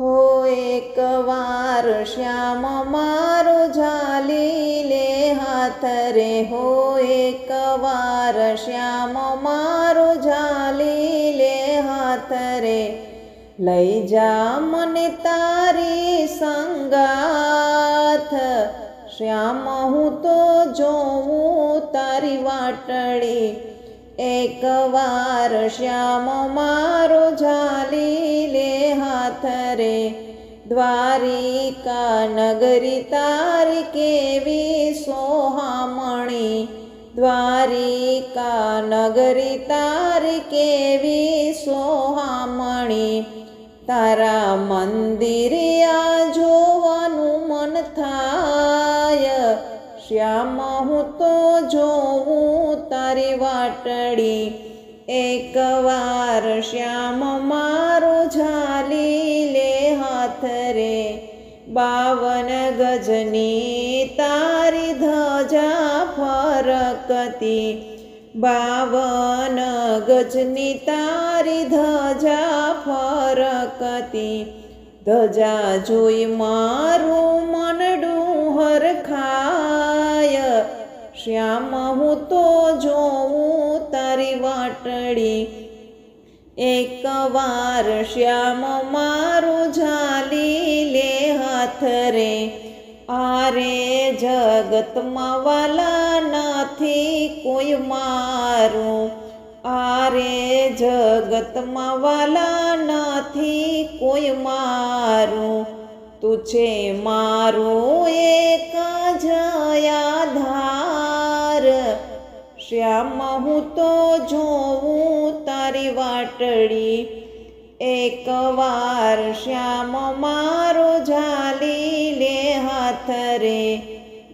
હો એક વાર શ્યામ મારો ઝાલી લે હાથ રે. હો એક વાર શ્યામ મારો ઝાલી લે હાથ રે. લઈ જા મને તારી સંગાથ. શ્યામ, હું તો જોઉં તારી વાટડી એક વાર શ્યામ મારો ઝાલી લે હાથ રે દ્વારિકા નગરી તારી કેવી સોહામણી. દ્વારિકા નગરી તારી કેવી સોહામણી. તારા મંદિરિયા શ્યામ હું તો જોઉં તારી વાટડી. એક વાર શ્યામ મારો ઝાલી લે હાથ રે. બાવન ગજની તારી ધજા ફરકતી. બાવન ગજની તારી ધજા ફરકતી. ધજા જોઈ મારું મનડું હરખાય શ્યામ, હું તો જોઉં તારી વાટડી. એક વાર શ્યામ મારું ઝાલી લે હાથ રે આરે જગતમાં વાલા નથી કોઈ મારું. આરે જગતમાં વાલા નથી કોઈ મારું. તું છે મારું એક જયાધાર શ્યામ, હું તો જોઉં તારી વાટડી એક વાર શ્યામ મારો ઝાલી લે હાથ રે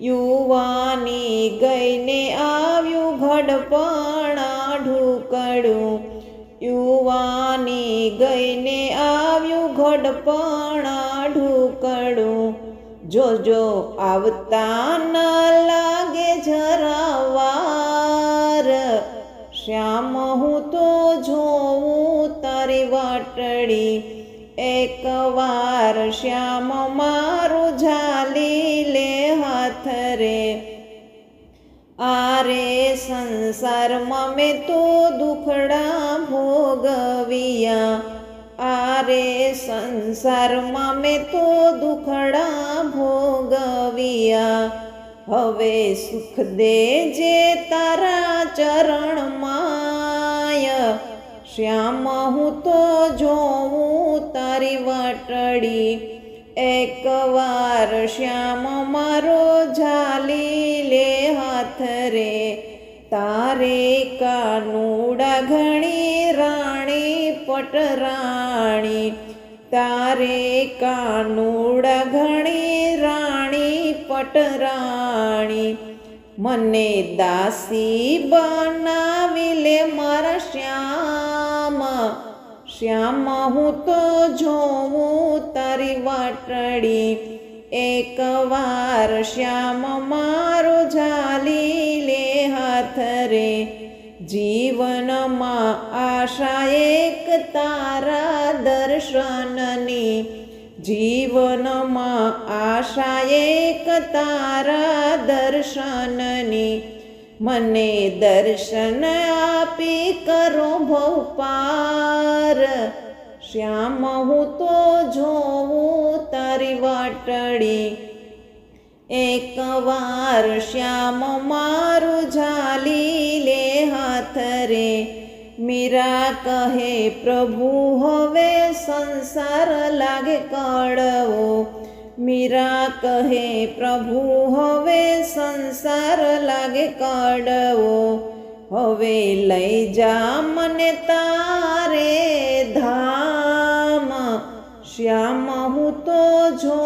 યુવાની ગઈને આવ્યું ઘડપણા ઢુકડું યુવાની ગઈને આવ્યું ઘડપણા ઢુકડું જોજો આવતા ન લાગે જરાવાર શ્યામ, હું તો જોઉં તારી વાટડી. એક વાર શ્યામ મારું ઝાલી લે હાથ રે આરે સંસારમાં મેં તો દુખડા ભોગવિયા. આરે સંસારમાં મેં તો દુખડા ભોગવિયા. હવે સુખ દેજે તારા ચરણમાય. શ્યામ, હું તો જોઉં તારી વાટડી. એક વાર શ્યામ મારો ઝાલી લે હાથ રે તારે કાનુડા ઘણી રાણી પટરાણી. તારે કાનુડા ઘણી રાણી પટરાણી મને દાસી બનાવી લે મારા શ્યામ. શ્યામ, હું તો જોઉં તારી વાટડી. એક વાર શ્યામ મારો ઝાલી લે હાથ રે જીવનમાં આશા એક તારા દર્શનની. જીવનમાં આશા એક તારા દર્શનની. મને દર્શન આપી કરો ભોપાર શ્યામ, હું તો જોઉં તારી વાટડી. એક વાર શ્યામ, મારું ઝાલી મીરા કહે, પ્રભુ, હવે સંસાર લાગે કડવો મીરા કહે, પ્રભુ, હવે સંસાર લાગે કડવો હવે લઈ જા મને તારે ધામ, શ્યામ હું તો જો